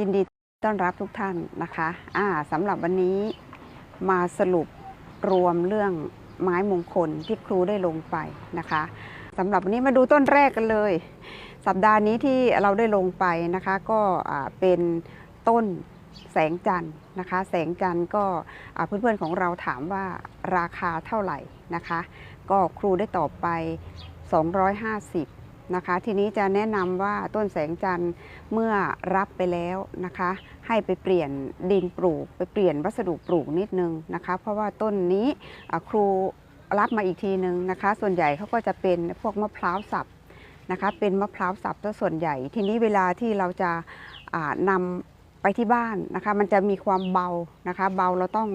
ยินดีต้อนรับทุกท่านนะคะอ่าสำหรับวันนี้มาสรุปรวมเรื่องไม้มงคลที่ครูได้ลงไปนะคะสำหรับวันนี้มาดูต้นแรกกันเลย สัปดาห์นี้ที่เราได้ลงไปนะคะ ก็เป็นต้นแสงจันทร์นะคะ แสงจันทร์ก็เพื่อนๆของเราถามว่าราคาเท่าไหร่นะคะ ก็ครูได้ตอบไป 250 นะคะ ทีนี้จะแนะนำว่าต้นแสงจันทร์เมื่อรับไปแล้วนะคะ ให้ไปเปลี่ยนดินปลูก ไปเปลี่ยนวัสดุปลูกนิดนึงนะคะ เพราะว่าต้นนี้ครูรับมาอีกทีนึงนะคะ ส่วนใหญ่เขาก็จะเป็นพวกมะพร้าวสับนะคะ เป็นมะพร้าวสับซะส่วนใหญ่ ทีนี้เวลาที่เราจะนำไปที่บ้านนะคะมันจะมีความเบานะคะ เบาเราต้อง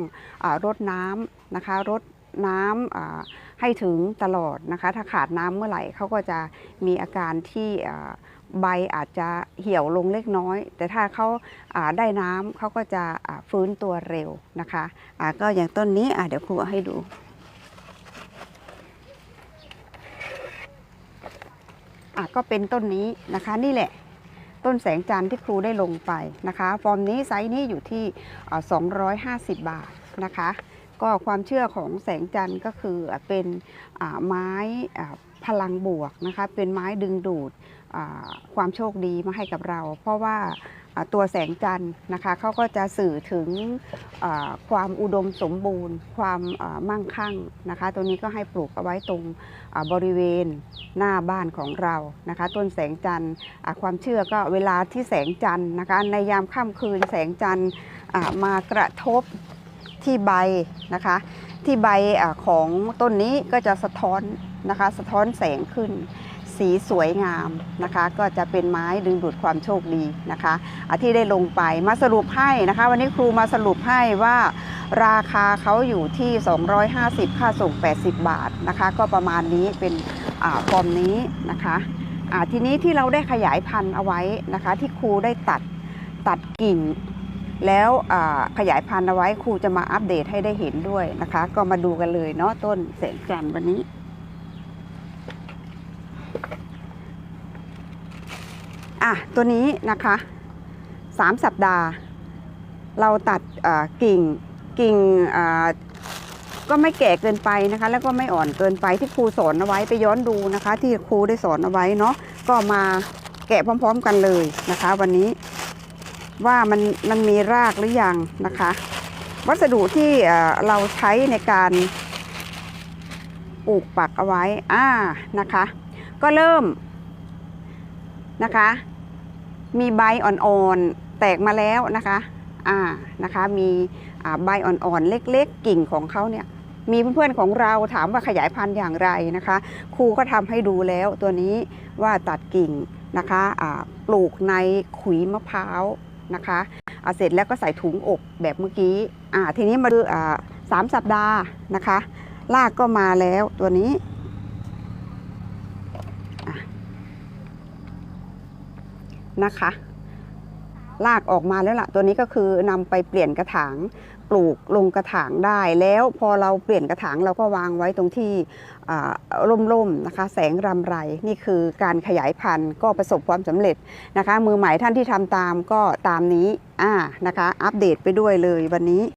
อรดน้ำนะคะรด น้ำอ่าให้ถึงตลอดนะคะ ถ้าขาดน้ำเมื่อไหร่เขาก็จะมีอาการที่ใบอาจจะเหี่ยวลงเล็กน้อย แต่ถ้าเขาาได้น้ำเขาก็จะฟื้นตัวเร็วนะคะอ่าก็อย่างต้นนี้เดี๋ยวครูให้ดูก็เป็นต้นนี้นะคะนี่แหละ ต้นแสงจันทร์ที่ครูได้ลงไปนะคะ ฟอร์มนี้ไซส์นี้อยู่ที่ 250 บาทนะคะ ก็ความเชื่อของแสงจันทร์ก็คือเป็นไม้พลังบวกนะคะ เป็นไม้ดึงดูดความโชคดีมาให้กับเรา เพราะว่าตัวแสงจันทร์นะคะเขาก็จะสื่อถึงความอุดมสมบูรณ์ ความมั่งคั่งนะคะ ตัวนี้ก็ให้ปลูกเอาไว้ตรงบริเวณหน้าบ้านของเรานะคะ ต้นแสงจันทร์ความเชื่อก็เวลาที่แสงจันทร์นะคะ ในยามค่ำคืนแสงจันทร์มากระทบ ที่ใบนะคะ ที่ใบอของต้นนี้ก็จะสะท้อนนะคะ สะท้อนแสงขึ้น สีสวยงามนะคะ ก็จะเป็นไม้ดึงดูดความโชคดีนะคะะที่ได้ลงไปมาสรุปให้นะคะ วันนี้ครูมาสรุปให้ว่าราคาเขาอยู่ที่ 250 ค่าส่ง 80 บาทนะคะ ก็ประมาณนี้เป็นฟอร์มนี้นะคะทีนี้ที่เราได้ขยายพันธุ์เอาไว้นะคะ ที่ครูได้ตัดตัดกิ่ง แล้วขยายพันธุ์เอาไว้ครูจะมาอัปเดตให้ได้เห็นด้วยนะคะ ก็มาดูกันเลยเนาะต้นแสงจันทร์วันนี้ อะ ตัวนี้นะคะสามสัปดาห์ เราตัดกิ่งกิ่งก็ไม่แก่เกินไปนะคะ แล้วก็ไม่อ่อนเกินไปที่ครูสอนเอาไว้ไปย้อนดูนะคะ ที่ครูได้สอนเอาไว้เนาะก็มาแกะพร้อม ๆ กันเลยนะคะ วันนี้ ว่ามันมันมีรากหรือยังนะคะ วัสดุที่เราใช้ในการปลูกปักเอาไว้อ่านะคะ ก็เริ่มนะคะ มีใบอ่อนๆแตกมาแล้วนะคะอ่านะคะมีใบอ่อนๆเล็กๆ กิ่งของเขาเนี่ยมีเพื่อนๆของเราถามว่าขยายพันธุ์อย่างไรนะคะ ครูก็ทำให้ดูแล้วตัวนี้ว่าตัดกิ่งนะคะปลูกในขุยมะพร้าว นะคะอ่าเสร็จแล้วก็ใส่ถุงอบแบบเมื่อกี้ทีนี้มาดูสามสัปดาห์นะคะลากก็มาแล้วตัวนี้ะนะคะ ลากออกมาแล้วล่ะ ตัวนี้ก็คือนำไปเปลี่ยนกระถางปลูกลงกระถางได้ แล้วพอเราเปลี่ยนกระถางเราก็วางไว้ตรงที่ร่มๆนะคะ แสงรำไรนี่คือการขยายพันธุ์ก็ประสบความสำเร็จนะคะ มือใหม่ท่านที่ทำตามก็ตามนี้อ่านะคะ อัปเดตไปด้วยเลยวันนี้